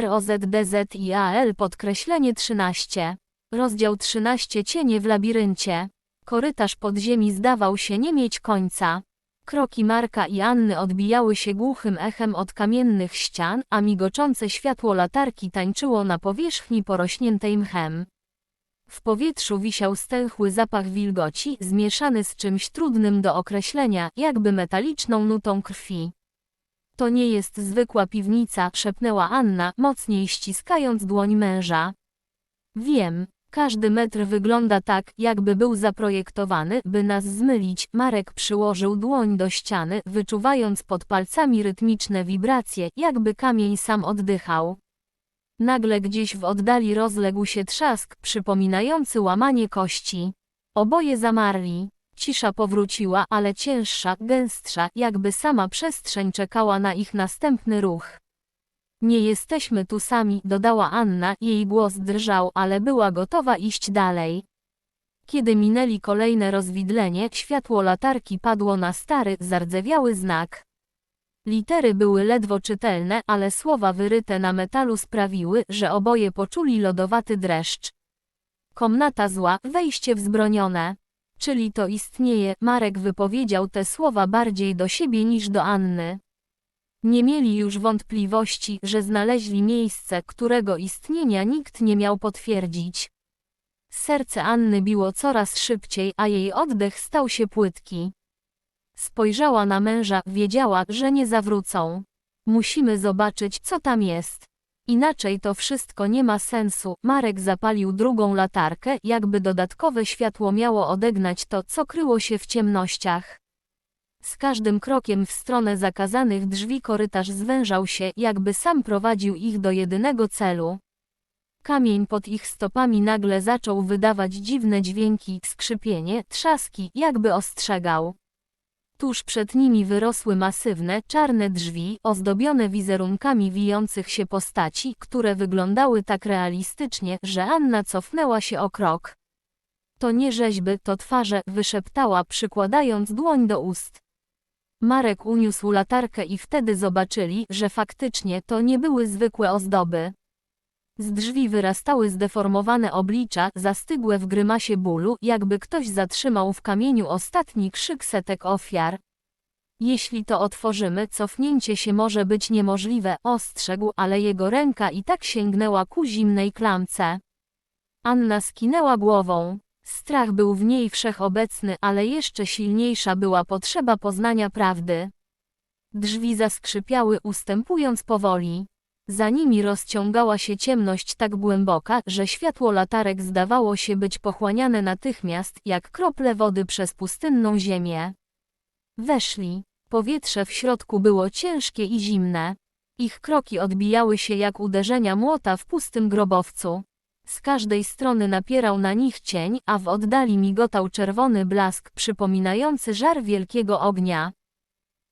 ROZDZIAL podkreślenie 13. Rozdział 13 Cienie w labiryncie. Korytarz podziemi zdawał się nie mieć końca. Kroki Marka i Anny odbijały się głuchym echem od kamiennych ścian, a migoczące światło latarki tańczyło na powierzchni porośniętej mchem. W powietrzu wisiał stęchły zapach wilgoci, zmieszany z czymś trudnym do określenia, jakby metaliczną nutą krwi. To nie jest zwykła piwnica, szepnęła Anna, mocniej ściskając dłoń męża. Wiem, każdy metr wygląda tak, jakby był zaprojektowany, by nas zmylić. Marek przyłożył dłoń do ściany, wyczuwając pod palcami rytmiczne wibracje, jakby kamień sam oddychał. Nagle gdzieś w oddali rozległ się trzask, przypominający łamanie kości. Oboje zamarli. Cisza powróciła, ale cięższa, gęstsza, jakby sama przestrzeń czekała na ich następny ruch. Nie jesteśmy tu sami, dodała Anna, jej głos drżał, ale była gotowa iść dalej. Kiedy minęli kolejne rozwidlenie, światło latarki padło na stary, zardzewiały znak. Litery były ledwo czytelne, ale słowa wyryte na metalu sprawiły, że oboje poczuli lodowaty dreszcz. Komnata zła, wejście wzbronione. Czyli to istnieje, Marek wypowiedział te słowa bardziej do siebie niż do Anny. Nie mieli już wątpliwości, że znaleźli miejsce, którego istnienia nikt nie miał potwierdzić. Serce Anny biło coraz szybciej, a jej oddech stał się płytki. Spojrzała na męża, wiedziała, że nie zawrócą. Musimy zobaczyć, co tam jest. Inaczej to wszystko nie ma sensu. Marek zapalił drugą latarkę, jakby dodatkowe światło miało odegnać to, co kryło się w ciemnościach. Z każdym krokiem w stronę zakazanych drzwi korytarz zwężał się, jakby sam prowadził ich do jedynego celu. Kamień pod ich stopami nagle zaczął wydawać dziwne dźwięki, skrzypienie, trzaski, jakby ostrzegał. Tuż przed nimi wyrosły masywne, czarne drzwi, ozdobione wizerunkami wijących się postaci, które wyglądały tak realistycznie, że Anna cofnęła się o krok. To nie rzeźby, to twarze, wyszeptała, przykładając dłoń do ust. Marek uniósł latarkę i wtedy zobaczyli, że faktycznie to nie były zwykłe ozdoby. Z drzwi wyrastały zdeformowane oblicza, zastygłe w grymasie bólu, jakby ktoś zatrzymał w kamieniu ostatni krzyk setek ofiar. Jeśli to otworzymy, cofnięcie się może być niemożliwe, ostrzegł, ale jego ręka i tak sięgnęła ku zimnej klamce. Anna skinęła głową. Strach był w niej wszechobecny, ale jeszcze silniejsza była potrzeba poznania prawdy. Drzwi zaskrzypiały, ustępując powoli. Za nimi rozciągała się ciemność tak głęboka, że światło latarek zdawało się być pochłaniane natychmiast, jak krople wody przez pustynną ziemię. Weszli. Powietrze w środku było ciężkie i zimne. Ich kroki odbijały się jak uderzenia młota w pustym grobowcu. Z każdej strony napierał na nich cień, a w oddali migotał czerwony blask przypominający żar wielkiego ognia.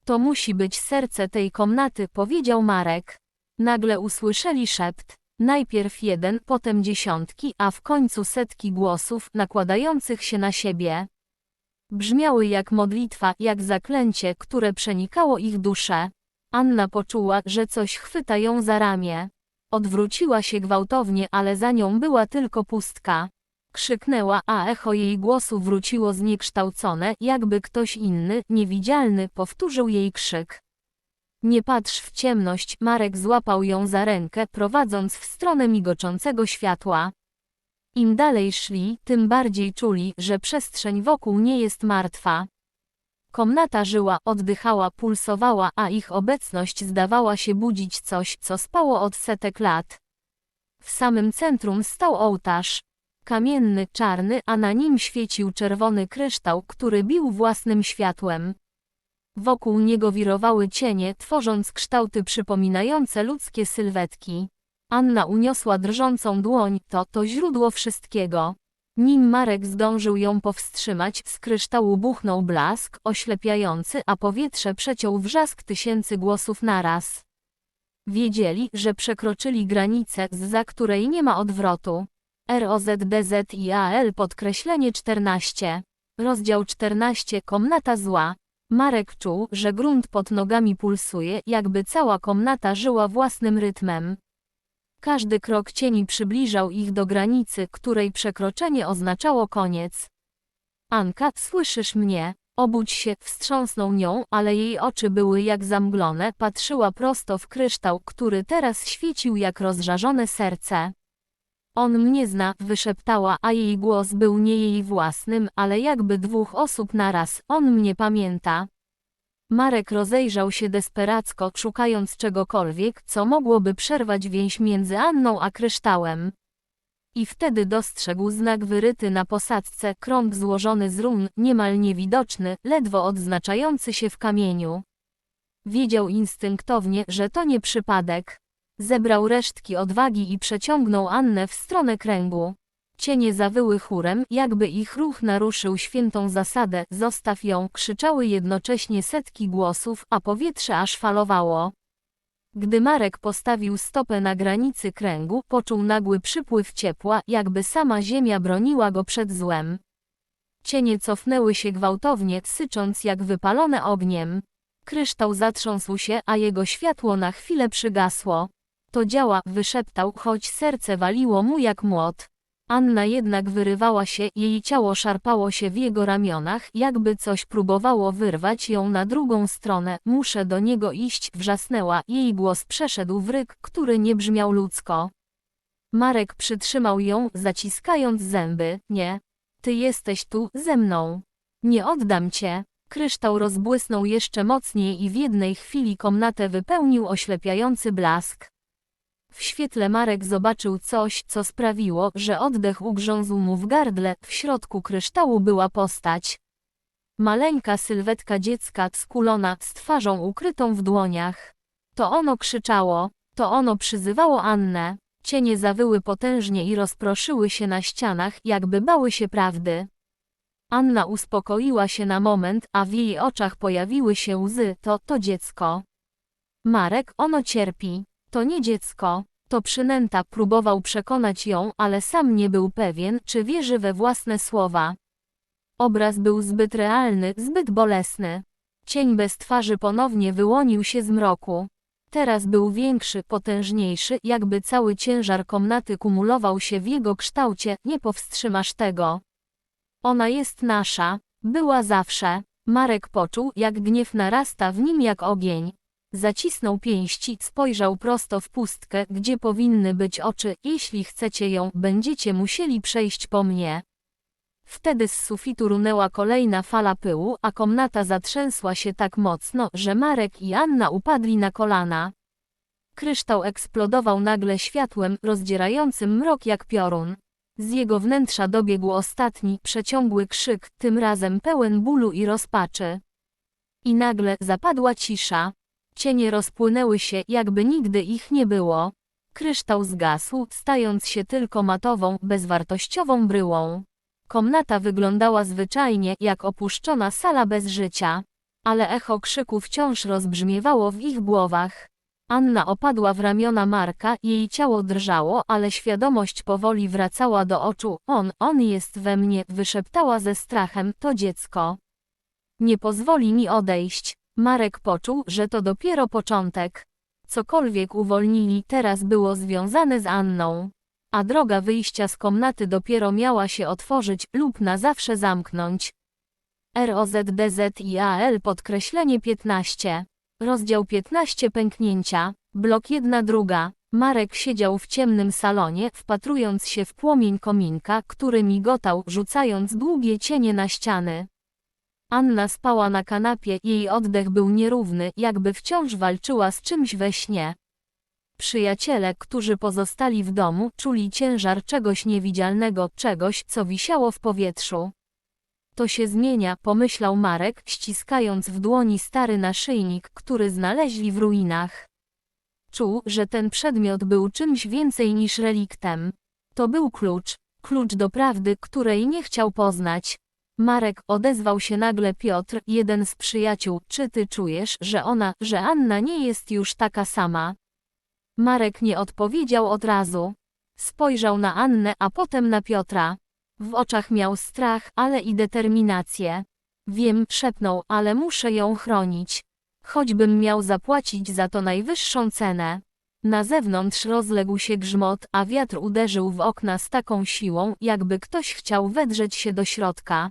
To musi być serce tej komnaty, powiedział Marek. Nagle usłyszeli szept. Najpierw jeden, potem dziesiątki, a w końcu setki głosów, nakładających się na siebie. Brzmiały jak modlitwa, jak zaklęcie, które przenikało ich duszę. Anna poczuła, że coś chwyta ją za ramię. Odwróciła się gwałtownie, ale za nią była tylko pustka. Krzyknęła, a echo jej głosu wróciło zniekształcone, jakby ktoś inny, niewidzialny, powtórzył jej krzyk. Nie patrz w ciemność, Marek złapał ją za rękę, prowadząc w stronę migoczącego światła. Im dalej szli, tym bardziej czuli, że przestrzeń wokół nie jest martwa. Komnata żyła, oddychała, pulsowała, a ich obecność zdawała się budzić coś, co spało od setek lat. W samym centrum stał ołtarz. Kamienny, czarny, a na nim świecił czerwony kryształ, który bił własnym światłem. Wokół niego wirowały cienie, tworząc kształty przypominające ludzkie sylwetki. Anna uniosła drżącą dłoń, to to źródło wszystkiego. Nim Marek zdążył ją powstrzymać, z kryształu buchnął blask, oślepiający, a powietrze przeciął wrzask tysięcy głosów naraz. Wiedzieli, że przekroczyli granicę, za której nie ma odwrotu. ROZDZIAL podkreślenie 14. Rozdział 14 Komnata zła. Marek czuł, że grunt pod nogami pulsuje, jakby cała komnata żyła własnym rytmem. Każdy krok cieni przybliżał ich do granicy, której przekroczenie oznaczało koniec. Anka, słyszysz mnie? Obudź się, wstrząsnął nią, ale jej oczy były jak zamglone, patrzyła prosto w kryształ, który teraz świecił jak rozżarzone serce. On mnie zna, wyszeptała, a jej głos był nie jej własnym, ale jakby dwóch osób naraz, on mnie pamięta. Marek rozejrzał się desperacko, szukając czegokolwiek, co mogłoby przerwać więź między Anną a kryształem. I wtedy dostrzegł znak wyryty na posadzce, krąg złożony z run, niemal niewidoczny, ledwo odznaczający się w kamieniu. Wiedział instynktownie, że to nie przypadek. Zebrał resztki odwagi i przeciągnął Annę w stronę kręgu. Cienie zawyły chórem, jakby ich ruch naruszył świętą zasadę, zostaw ją, krzyczały jednocześnie setki głosów, a powietrze aż falowało. Gdy Marek postawił stopę na granicy kręgu, poczuł nagły przypływ ciepła, jakby sama ziemia broniła go przed złem. Cienie cofnęły się gwałtownie, sycząc jak wypalone ogniem. Kryształ zatrząsł się, a jego światło na chwilę przygasło. To działa, wyszeptał, choć serce waliło mu jak młot. Anna jednak wyrywała się, jej ciało szarpało się w jego ramionach, jakby coś próbowało wyrwać ją na drugą stronę. Muszę do niego iść, wrzasnęła, jej głos przeszedł w ryk, który nie brzmiał ludzko. Marek przytrzymał ją, zaciskając zęby. Nie. Ty jesteś tu, ze mną. Nie oddam cię. Kryształ rozbłysnął jeszcze mocniej i w jednej chwili komnatę wypełnił oślepiający blask. W świetle Marek zobaczył coś, co sprawiło, że oddech ugrzązł mu w gardle, w środku kryształu była postać. Maleńka sylwetka dziecka, skulona, z twarzą ukrytą w dłoniach. To ono krzyczało, to ono przyzywało Annę. Cienie zawyły potężnie i rozproszyły się na ścianach, jakby bały się prawdy. Anna uspokoiła się na moment, a w jej oczach pojawiły się łzy, to, to dziecko. Marek, ono cierpi. To nie dziecko, to przynęta próbował przekonać ją, ale sam nie był pewien, czy wierzy we własne słowa. Obraz był zbyt realny, zbyt bolesny. Cień bez twarzy ponownie wyłonił się z mroku. Teraz był większy, potężniejszy, jakby cały ciężar komnaty kumulował się w jego kształcie, nie powstrzymasz tego. Ona jest nasza, była zawsze. Marek poczuł, jak gniew narasta w nim jak ogień. Zacisnął pięści, spojrzał prosto w pustkę, gdzie powinny być oczy. Jeśli chcecie ją, będziecie musieli przejść po mnie. Wtedy z sufitu runęła kolejna fala pyłu, a komnata zatrzęsła się tak mocno, że Marek i Anna upadli na kolana. Kryształ eksplodował nagle światłem, rozdzierającym mrok jak piorun. Z jego wnętrza dobiegł ostatni, przeciągły krzyk, tym razem pełen bólu i rozpaczy. I nagle zapadła cisza. Cienie rozpłynęły się, jakby nigdy ich nie było. Kryształ zgasł, stając się tylko matową, bezwartościową bryłą. Komnata wyglądała zwyczajnie, jak opuszczona sala bez życia. Ale echo krzyku wciąż rozbrzmiewało w ich głowach. Anna opadła w ramiona Marka, jej ciało drżało, ale świadomość powoli wracała do oczu. On, on jest we mnie, wyszeptała ze strachem, to dziecko. Nie pozwoli mi odejść. Marek poczuł, że to dopiero początek. Cokolwiek uwolnili teraz było związane z Anną. A droga wyjścia z komnaty dopiero miała się otworzyć lub na zawsze zamknąć. ROZDZIAL podkreślenie 15. Rozdział 15 pęknięcia. Blok 1 druga. Marek siedział w ciemnym salonie, wpatrując się w płomień kominka, który migotał, rzucając długie cienie na ściany. Anna spała na kanapie, jej oddech był nierówny, jakby wciąż walczyła z czymś we śnie. Przyjaciele, którzy pozostali w domu, czuli ciężar czegoś niewidzialnego, czegoś, co wisiało w powietrzu. To się zmienia, pomyślał Marek, ściskając w dłoni stary naszyjnik, który znaleźli w ruinach. Czuł, że ten przedmiot był czymś więcej niż reliktem. To był klucz, klucz do prawdy, której nie chciał poznać. Marek, odezwał się nagle Piotr, jeden z przyjaciół, czy ty czujesz, że ona, że Anna nie jest już taka sama? Marek nie odpowiedział od razu. Spojrzał na Annę, a potem na Piotra. W oczach miał strach, ale i determinację. Wiem, szepnął, ale muszę ją chronić. Choćbym miał zapłacić za to najwyższą cenę. Na zewnątrz rozległ się grzmot, a wiatr uderzył w okna z taką siłą, jakby ktoś chciał wedrzeć się do środka.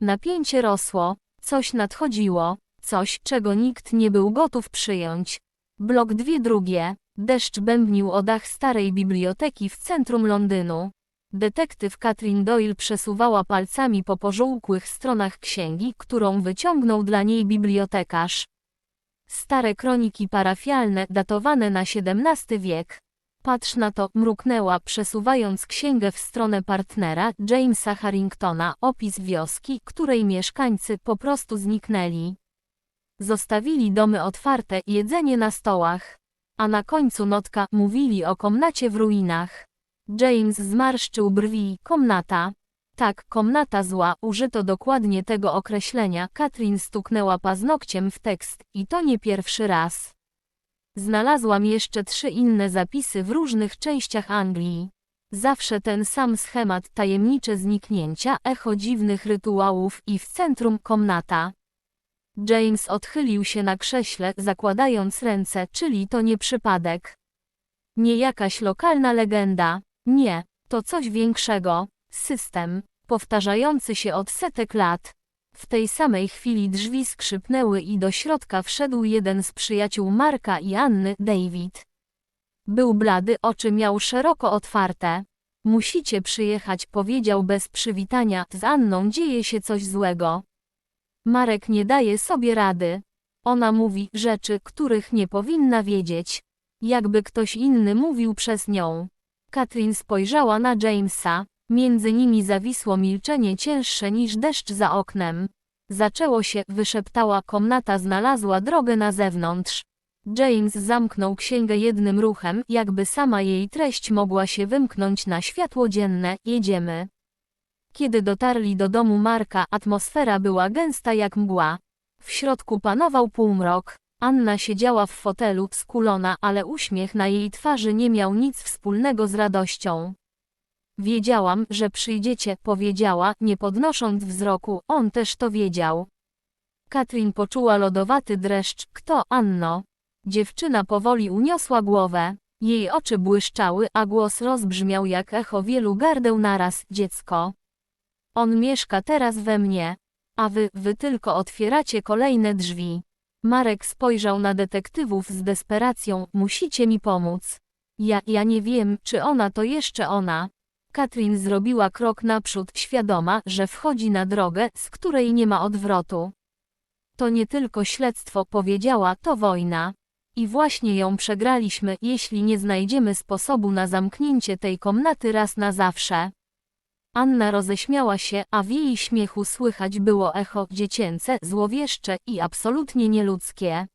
Napięcie rosło, coś nadchodziło, coś, czego nikt nie był gotów przyjąć. Blok dwie drugie. Deszcz bębnił o dach starej biblioteki w centrum Londynu. Detektyw Katrin Doyle przesuwała palcami po pożółkłych stronach księgi, którą wyciągnął dla niej bibliotekarz. Stare kroniki parafialne datowane na XVII wiek. Patrz na to, mruknęła, przesuwając księgę w stronę partnera, Jamesa Harringtona, opis wioski, której mieszkańcy po prostu zniknęli. Zostawili domy otwarte, jedzenie na stołach. A na końcu notka, mówili o komnacie w ruinach. James zmarszczył brwi, komnata. Tak, komnata zła, użyto dokładnie tego określenia. Katrin stuknęła paznokciem w tekst, i to nie pierwszy raz. Znalazłam jeszcze trzy inne zapisy w różnych częściach Anglii. Zawsze ten sam schemat, tajemnicze zniknięcia, echo dziwnych rytuałów i w centrum komnata. James odchylił się na krześle, zakładając ręce, czyli to nie przypadek. Nie jakaś lokalna legenda. Nie, to coś większego. System, powtarzający się od setek lat. W tej samej chwili drzwi skrzypnęły i do środka wszedł jeden z przyjaciół Marka i Anny, David. Był blady, oczy miał szeroko otwarte. Musicie przyjechać, powiedział bez przywitania, z Anną dzieje się coś złego. Marek nie daje sobie rady. Ona mówi rzeczy, których nie powinna wiedzieć. Jakby ktoś inny mówił przez nią. Katrin spojrzała na Jamesa. Między nimi zawisło milczenie cięższe niż deszcz za oknem. Zaczęło się, wyszeptała, komnata znalazła drogę na zewnątrz. James zamknął księgę jednym ruchem, jakby sama jej treść mogła się wymknąć na światło dzienne, jedziemy. Kiedy dotarli do domu Marka, atmosfera była gęsta jak mgła. W środku panował półmrok. Anna siedziała w fotelu, skulona, ale uśmiech na jej twarzy nie miał nic wspólnego z radością. Wiedziałam, że przyjdziecie, powiedziała, nie podnosząc wzroku, on też to wiedział. Katrin poczuła lodowaty dreszcz, kto, Anno? Dziewczyna powoli uniosła głowę. Jej oczy błyszczały, a głos rozbrzmiał jak echo wielu gardeł naraz, dziecko. On mieszka teraz we mnie. A wy, wy tylko otwieracie kolejne drzwi. Marek spojrzał na detektywów z desperacją, musicie mi pomóc. Ja, ja nie wiem, czy ona to jeszcze ona. Katrin zrobiła krok naprzód, świadoma, że wchodzi na drogę, z której nie ma odwrotu. To nie tylko śledztwo, powiedziała, to wojna. I właśnie ją przegraliśmy, jeśli nie znajdziemy sposobu na zamknięcie tej komnaty raz na zawsze. Anna roześmiała się, a w jej śmiechu słychać było echo dziecięce, złowieszcze i absolutnie nieludzkie.